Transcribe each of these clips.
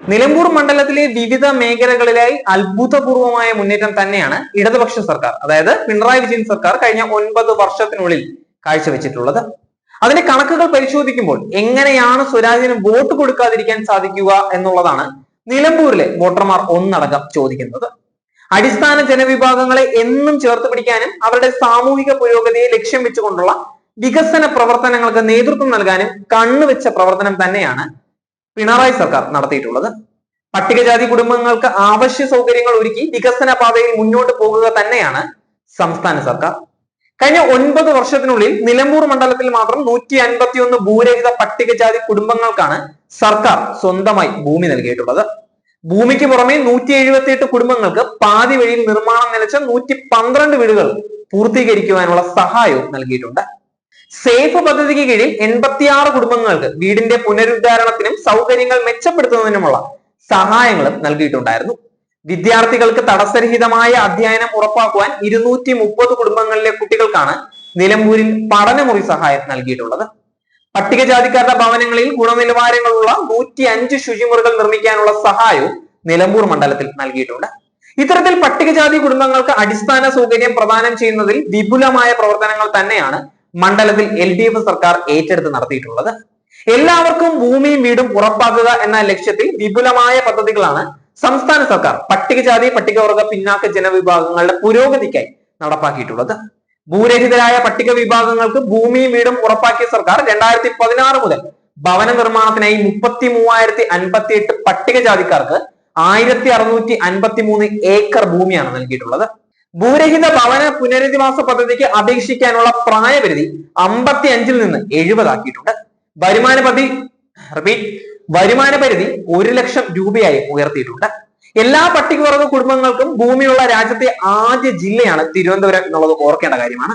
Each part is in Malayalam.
നിലമ്പൂർ മണ്ഡലത്തിലെ വിവിധ മേഖലകളിലായി അത്ഭുതപൂർവമായ മുന്നേറ്റം തന്നെയാണ് ഇടതുപക്ഷ സർക്കാർ. അതായത് പിണറായി വിജയൻ സർക്കാർ കഴിഞ്ഞ ഒൻപത് വർഷത്തിനുള്ളിൽ കാഴ്ചവെച്ചിട്ടുള്ളത്. അതിന്റെ കണക്കുകൾ പരിശോധിക്കുമ്പോൾ എങ്ങനെയാണ് സ്വരാജിന് വോട്ട് കൊടുക്കാതിരിക്കാൻ സാധിക്കുക എന്നുള്ളതാണ് നിലമ്പൂരിലെ വോട്ടർമാർ ഒന്നടങ്കം ചോദിക്കുന്നത്. അടിസ്ഥാന ജനവിഭാഗങ്ങളെ എന്നും ചേർത്ത് പിടിക്കാനും അവരുടെ സാമൂഹിക പുരോഗതിയെ ലക്ഷ്യം വെച്ചുകൊണ്ടുള്ള വികസന പ്രവർത്തനങ്ങൾക്ക് നേതൃത്വം നൽകാനും കണ്ണുവെച്ച പ്രവർത്തനം തന്നെയാണ് പിണറായി സർക്കാർ നടത്തിയിട്ടുള്ളത്. പട്ടികജാതി കുടുംബങ്ങൾക്ക് ആവശ്യ സൗകര്യങ്ങൾ ഒരുക്കി വികസന പാതയിൽ മുന്നോട്ട് പോകുക തന്നെയാണ് സംസ്ഥാന സർക്കാർ. കഴിഞ്ഞ ഒൻപത് വർഷത്തിനുള്ളിൽ നിലമ്പൂർ മണ്ഡലത്തിൽ മാത്രം നൂറ്റി അൻപത്തിയൊന്ന് ഭൂരഹിത പട്ടികജാതി കുടുംബങ്ങൾക്കാണ് സർക്കാർ സ്വന്തമായി ഭൂമി നൽകിയിട്ടുള്ളത്. ഭൂമിക്ക് പുറമെ നൂറ്റി എഴുപത്തിയെട്ട് കുടുംബങ്ങൾക്ക് പാതി വഴിയിൽ നിർമ്മാണം നിലച്ച നൂറ്റി പന്ത്രണ്ട് വീടുകൾ പൂർത്തീകരിക്കുവാനുള്ള സഹായവും നൽകിയിട്ടുണ്ട്. സേഫ് പദ്ധതിക്ക് കീഴിൽ എൺപത്തിയാറ് കുടുംബങ്ങൾക്ക് വീടിന്റെ പുനരുദ്ധാരണത്തിനും സൗകര്യങ്ങൾ മെച്ചപ്പെടുത്തുന്നതിനുമുള്ള സഹായങ്ങളും നൽകിയിട്ടുണ്ടായിരുന്നു. വിദ്യാർത്ഥികൾക്ക് തടസ്സരഹിതമായ അധ്യയനം ഉറപ്പാക്കുവാൻ ഇരുന്നൂറ്റി മുപ്പത് കുടുംബങ്ങളിലെ കുട്ടികൾക്കാണ് നിലമ്പൂരിൽ പഠനമുറി സഹായം നൽകിയിട്ടുള്ളത്. പട്ടികജാതിക്കാരുടെ ഭവനങ്ങളിൽ ഗുണനിലവാരങ്ങളുള്ള നൂറ്റി അഞ്ച് ശുചിമുറികൾ നിർമ്മിക്കാനുള്ള സഹായവും നിലമ്പൂർ മണ്ഡലത്തിൽ നൽകിയിട്ടുണ്ട്. ഇത്തരത്തിൽ പട്ടികജാതി കുടുംബങ്ങൾക്ക് അടിസ്ഥാന സൗകര്യം പ്രദാനം ചെയ്യുന്നതിൽ വിപുലമായ പ്രവർത്തനങ്ങൾ തന്നെയാണ് മണ്ഡലത്തിൽ എൽ ഡി എഫ് സർക്കാർ ഏറ്റെടുത്ത് നടത്തിയിട്ടുള്ളത്. എല്ലാവർക്കും ഭൂമിയും വീടും ഉറപ്പാക്കുക എന്ന ലക്ഷ്യത്തിൽ വിപുലമായ പദ്ധതികളാണ് സംസ്ഥാന സർക്കാർ പട്ടികജാതി പട്ടികവർഗ പിന്നാക്ക ജനവിഭാഗങ്ങളുടെ പുരോഗതിക്കായി നടപ്പാക്കിയിട്ടുള്ളത്. ഭൂരഹിതരായ പട്ടിക വിഭാഗങ്ങൾക്ക് ഭൂമിയും വീടും ഉറപ്പാക്കിയ സർക്കാർ രണ്ടായിരത്തി പതിനാറ് മുതൽ ഭവന നിർമ്മാണത്തിനായി മുപ്പത്തി മൂവായിരത്തി അൻപത്തി എട്ട് പട്ടികജാതിക്കാർക്ക് ആയിരത്തി അറുന്നൂറ്റി അൻപത്തി മൂന്ന് ഏക്കർ ഭൂമിയാണ് നൽകിയിട്ടുള്ളത്. ഭൂരഹിത ഭവന പുനരധിവാസ പദ്ധതിക്ക് അപേക്ഷിക്കാനുള്ള പ്രായപരിധി അമ്പത്തി അഞ്ചിൽ നിന്ന് എഴുപതാക്കിയിട്ടുണ്ട്. വരുമാന പദ്ധതി റിപ്പീറ്റ് വരുമാന പരിധി ഒരു ലക്ഷം രൂപയായി ഉയർത്തിയിട്ടുണ്ട്. എല്ലാ പട്ടികവർഗ കുടുംബങ്ങൾക്കും ഭൂമിയുള്ള രാജ്യത്തെ ആദ്യ ജില്ലയാണ് തിരുവനന്തപുരം എന്നുള്ളത് ഓർക്കേണ്ട കാര്യമാണ്.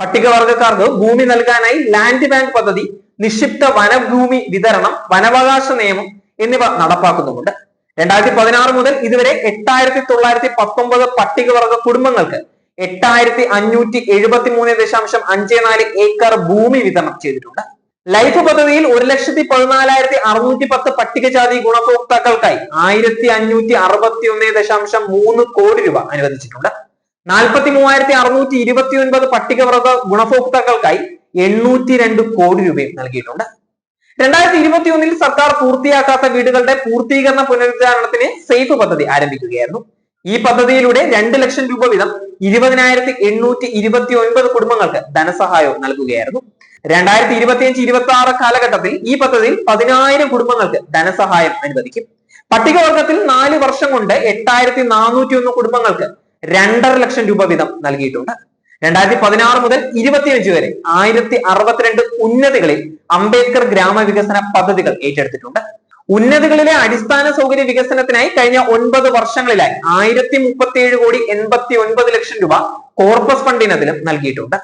പട്ടികവർഗക്കാർക്ക് ഭൂമി നൽകാനായി ലാൻഡ് ബാങ്ക് പദ്ധതി നിക്ഷിപ്ത വനഭൂമി വിതരണം വനാവകാശ നിയമം എന്നിവ നടപ്പാക്കുന്നുമുണ്ട്. രണ്ടായിരത്തി പതിനാറ് മുതൽ ഇതുവരെ എട്ടായിരത്തി തൊള്ളായിരത്തി പത്തൊമ്പത് പട്ടികവർഗ കുടുംബങ്ങൾക്ക് എട്ടായിരത്തി അഞ്ഞൂറ്റി എഴുപത്തി മൂന്ന് ദശാംശം അഞ്ച് നാല് ഏക്കർ ഭൂമി വിതരണം ചെയ്തിട്ടുണ്ട്. ലൈഫ് പദ്ധതിയിൽ ഒരു ലക്ഷത്തി പതിനാലായിരത്തി അറുന്നൂറ്റി പത്ത് പട്ടികജാതി ഗുണഭോക്താക്കൾക്കായി ആയിരത്തി അഞ്ഞൂറ്റി അറുപത്തി ഒന്ന് ദശാംശം മൂന്ന് കോടി രൂപ അനുവദിച്ചിട്ടുണ്ട്. നാൽപ്പത്തി മൂവായിരത്തി അറുന്നൂറ്റി ഇരുപത്തി ഒൻപത് പട്ടികവർഗ ഗുണഭോക്താക്കൾക്കായി എണ്ണൂറ്റി രണ്ട് കോടി രൂപയും നൽകിയിട്ടുണ്ട്. രണ്ടായിരത്തി ഇരുപത്തി ഒന്നിൽ സർക്കാർ പൂർത്തിയാക്കാത്ത വീടുകളുടെ പൂർത്തീകരണ പുനരുദ്ധാരണത്തിന് സേഫ് പദ്ധതി ആരംഭിക്കുകയായിരുന്നു. ഈ പദ്ധതിയിലൂടെ രണ്ട് ലക്ഷം രൂപ വീതം ഇരുപതിനായിരത്തി എണ്ണൂറ്റി ഇരുപത്തി ഒൻപത് കുടുംബങ്ങൾക്ക് ധനസഹായവും നൽകുകയായിരുന്നു. രണ്ടായിരത്തി ഇരുപത്തിയഞ്ച് ഇരുപത്തി ആറ് കാലഘട്ടത്തിൽ ഈ പദ്ധതിയിൽ പതിനായിരം കുടുംബങ്ങൾക്ക് ധനസഹായം അനുവദിക്കും. പട്ടികവർഗത്തിൽ നാല് വർഷം കൊണ്ട് എട്ടായിരത്തി നാനൂറ്റി ഒന്ന് കുടുംബങ്ങൾക്ക് രണ്ടര ലക്ഷം രൂപ വീതം നൽകിയിട്ടുണ്ട്. രണ്ടായിരത്തി പതിനാറ് മുതൽ ഇരുപത്തിയഞ്ച് വരെ ആയിരത്തി അറുപത്തിരണ്ട് ഉന്നതികളിൽ അംബേദ്കർ ഗ്രാമവികസന പദ്ധതികൾ ഏറ്റെടുത്തിട്ടുണ്ട്. ഉന്നതികളിലെ അടിസ്ഥാന സൗകര്യ വികസനത്തിനായി കഴിഞ്ഞ ഒൻപത് വർഷങ്ങളിലായി ആയിരത്തി മുപ്പത്തിയേഴ് കോടി എൺപത്തി ഒൻപത് ലക്ഷം രൂപ കോർപ്പസ് ഫണ്ടിനത്തിലും നൽകിയിട്ടുണ്ട്.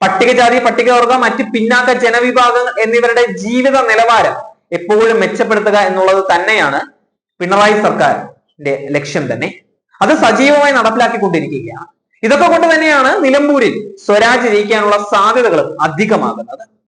പട്ടികജാതി പട്ടികവർഗ മറ്റ് പിന്നാക്ക ജനവിഭാഗങ്ങൾ എന്നിവരുടെ ജീവിത നിലവാരം എപ്പോഴും മെച്ചപ്പെടുത്തുക എന്നുള്ളത് തന്നെയാണ് പിണറായി സർക്കാരിന്റെ ലക്ഷ്യം തന്നെ. അത് സജീവമായി നടപ്പിലാക്കിക്കൊണ്ടിരിക്കുകയാണ്. ഇതൊക്കെ കൊണ്ട് തന്നെയാണ് നിലമ്പൂരിൽ സ്വരാജ് ജയിക്കാനുള്ള സാധ്യതകൾ അധികമാകുന്നത്.